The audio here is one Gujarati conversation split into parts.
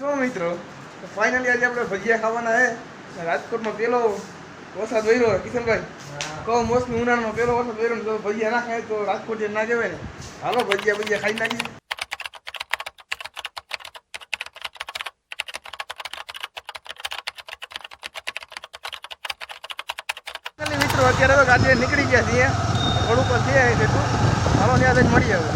તો મિત્રો ફાઇનલી આજે આપણે ભજીયા ખાવાના હે રાજકોટમાં પેલો વરસાદ વર્યો કિશનભાઈ. કહો મોસમી ઉનાળામાં પેલો વરસાદ વર્યો તો ભજીયા ના ખાય તો રાજકોટ ના જવાય ને હાલો ભજીયા ભજીયા ખાઈ નાખીએ. મિત્રો અત્યારે તો ગાડીએ નીકળી ગયા છીએ. થોડુંક છે જેટલું હાલો ત્યાં જઈને મળી હવે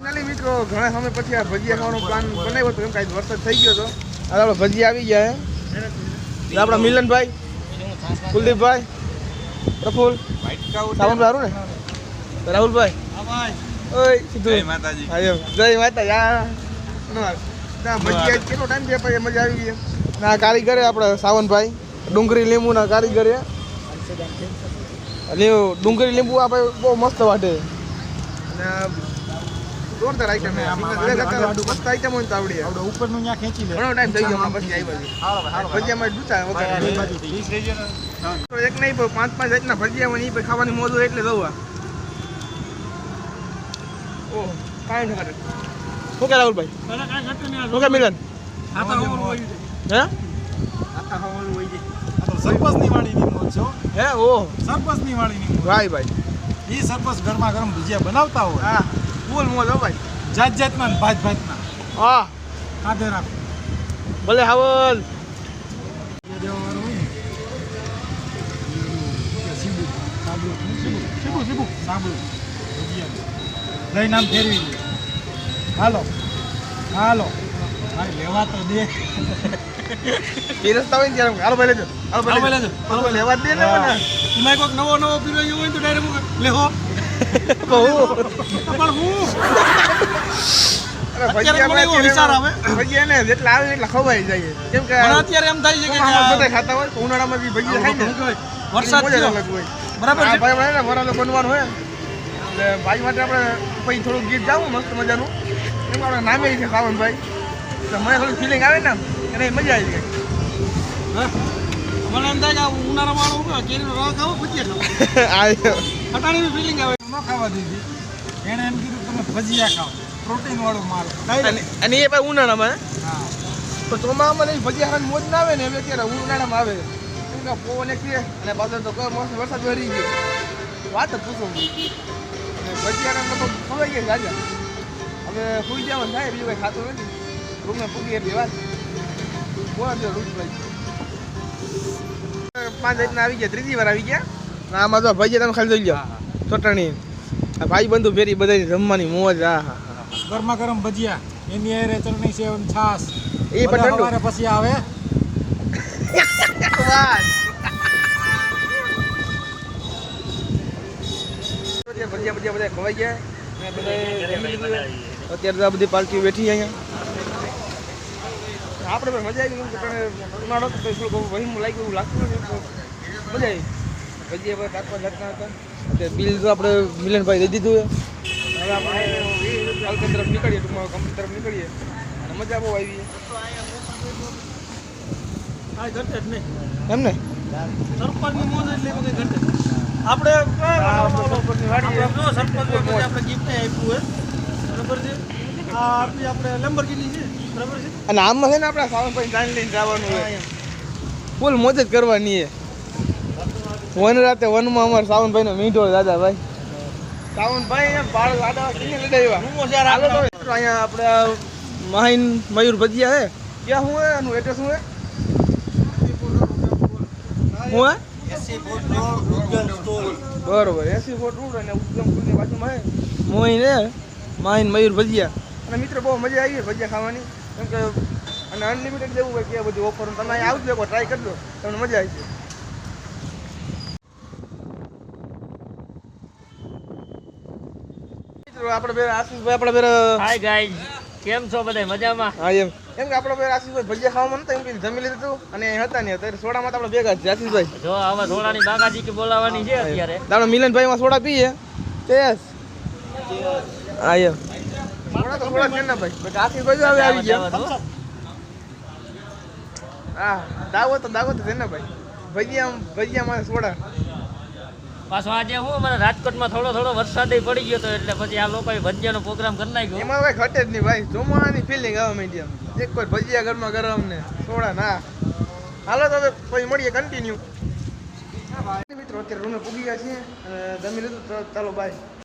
ફાઇનલી મિત્રો ઘણા સમય પછી આ ભજીયા ખાવાનો પ્લાન બનાવ્યો હતો. એમ કાંઈ વરસાદ થઈ ગયો હતો હવે આપણે ભજીયા આવી ગયા હે. આપણા મિલનભાઈ કુલદીપભાઈ પ્રફુલ. સાવન સારું ને? રાહુલભાઈ. ઓય સીધું. માતાજી. જય માતાજી. ભજીયા કેટલો ટાઈમ થયા પછી? મજા આવી ગઈ ના કારીગર આપણે સાવનભાઈ. ડુંગળી લીંબુના કારીગર. લીંબુ ડુંગળી લીંબુ આપણે બહુ મસ્ત વાટે. અને જોરદાર આઈટમ હે મસ્ત આઈટમ હોય તો આવડી આપણે ઉપરનું ત્યાં ખેંચી લે. ઘણો ટાઈમ થઈ ગયો હમણાં પછી આવ્યા છે. ભજીયામાં ડૂચા વગર. એક નહીં પાંચ પાંચ જાતના ભજીયા હોય ને ખાવાની મોજ એટલે જવું ઓહ કાંઈ નહીં કરે. શું કે રાહુલભાઈ? શું કે મિલન? હે? સરપંચની વાળીની મોજ છો હે. સરપંચની ભાઈ ભાઈ. ઈ સરપંચ ગરમા ગરમ ભજીયા બનાવતા હોય. હા. ફૂલ મોજ હો ભાઈ. જાત જાતમાં ભાત ભાતના. હા. ખાધે રાખો. ભલે હાવલ. લઈ નામ ફેરવી હાલો. હાલો. ભાઈ લેવા તો દે. પીરસતા હોય ને ત્યારે હાલો ભાઈ લેજો. હાલો ભાઈ લેજો. લેજો. હાલો ભાઈ લેવા દે ને મને. એમાં કોઈક નવો નવો પીરો હોય તો ડાયરેક્ટ લેહો બહુ પણ હું. ભજીયા ને જેટલા આવે એટલા ખવાઈ જાય કેમ કે અત્યારે એમ થાય છે કે બધા ખાતા હોય ઉનાળામાં બી ભજીયા ખાય ને વરસાદ થયો. બરાબર ભાઈ ભાઈ વરાલો બનવાનું હોય એટલે ભાઈ માટે આપણે પછી થોડું ગીત ગાવું મસ્ત મજાનું એમ આપણે છે ખાવાનું ભાઈ તો મને થોડું ફિલિંગ આવે ને એને મજા આવી જાય? મને એમ થાય કે ઉનાળામાં કેરીનો રસ ખાવો ભજીયા ખાવો અટાણીની ફિલિંગ આવે. ન ખાવા દીધી એણે એમ કીધું તમે ભજીયા ખાઓ. પ્રોટીન વાળો માલ. અને એ ભાઈ ઉનાળામાં હા? તો ચોમાસામાં નહીં ભજીયા ખાવાની મોજ ના આવે ને એમ અત્યારે ઉનાળામાં આવે. કેમ કે પવન એક છે? અને પાછળ તો કયો મસ્ત વરસાદ વરી ગયો. વાત જ પૂછો ભજીયાના ભજીયા તો ખવાઈ ગયા રાજા. હવે સુઈ જવાનું થાય બીજું કંઈ ખાતું નથી. રૂમે પૂગી એટલી વાત. બોલા દો રૂચભાઈ પાંચ રીતના આવી ગયા ત્રીજી વાર આવી ગયા. આમાં તો ભાઈ તમે ખાલી જોઈ લો ચટણી. આ ભાઈ બંધુ ફેરી બધાની જમવાની મોજ આ હા હા. ગરમા ગરમ ભજીયા. એની હારે ચટણી છે એમ છાશ. એ પણ બધા ઠંડુ. પછી આવે. વાત ભજીયા ભજીયા બધા ખવાઈ ગયા. અત્યારે તો આ બધી પાર્ટી બેઠી અહીંયા. આપણે પણ મજા આવી ગયું પણ ઉનાળો તો થોડું વહીમ લાગ્યું એવું લાગતું નથી. મજા આવી બધા કાચવા જાતના હતા. અત્યારે બિલ તો આપણે મિલનભાઈ દઈ દીધું હવે આપણે કાલકા તરફ નીકળીએ ટૂંકમાં કંપની તરફ નીકળીએ. અને મજા બહુ આવી એમ ને? સરપંચની મોજ એટલે બધી ઘટે આપણે સરપંચ. આપણે ગિફ્ટ આપ્યું હોય. બરાબર છે? આ આપણી આપણે લેમ્બોર્ગિની છે. બરાબર છે? અને આમાં છે ને આપણે સાવનભાઈ જાણ લઈને જવાનું હોય ફૂલ મોજ જ કરવાની છે. વન રાતે વનમાં અમારે સાવનભાઈ નો મીઠો દાદા ભાઈ સાવનભાઈ બાળ દાદા કિને લડાવ્યા અહીંયા આપણે માહિન મયુર ભજીયા હે ક્યાં હું હે? એનું એડ્રેસ શું હે? હું હે? બરોબર એસી ફોટ રોડ અને ઉદ્ગમ સ્કૂલની બાજુમાં હે. મોહિન હે માહિન મયુર ભજીયા. અને મિત્રો બહુ મજા આવી ભજીયા ખાવાની. કેમ કે અને અનલિમિટેડ દેવું હોય કે બધી ઓફર તમે અહીં આવજો એક ટ્રાય કરજો. તમને મજા આવી છે મિત્રો આપણે બે આશીષભાઈ આપણે બે હાય ગાઈઝ કેમ છો બધા? મજામાં? હા એમ. એમ કે આપણે બે આશીષભાઈ ભજીયા ખાવામાં નતા એમ કે જમી લીધું અને હતા નહીં અત્યારે સોડામાં તો આપણે ભેગા છે આશીષભાઈ. જો હવે થોડાની બાગાજી કે બોલાવાની છે અત્યારે. આપણે મિલનભાઈ માં સોડા પીએ. તેસ હા એમ. સોડા તો સોડા છે ને ભાઈ. આશીષભાઈ જો હવે આવી ગયા. હા દાવો તો દાવો તો છે ને ભાઈ. ભજીયા ભજીયા માં સોડા. પાછો આજે હું મને રાજકોટમાં થોડો થોડો વરસાદ પડી ગયો હતો એટલે પછી આ લોકોએ ભજીયાનો પ્રોગ્રામ કરી નાખ્યો. એમાં ભાઈ ઘટે જ નહીં ભાઈ, ચોમાસાની ફિલિંગ આવે મીડિયમ એક કોઈ ભજીયા ગરમા ગરમ ને થોડા ના. હાલો તો પછી મળીએ કન્ટિન્યુ મિત્રો, અત્યારે રૂમે પૂગી ગયા છીએ અને જમી લીધું. ચાલો બાય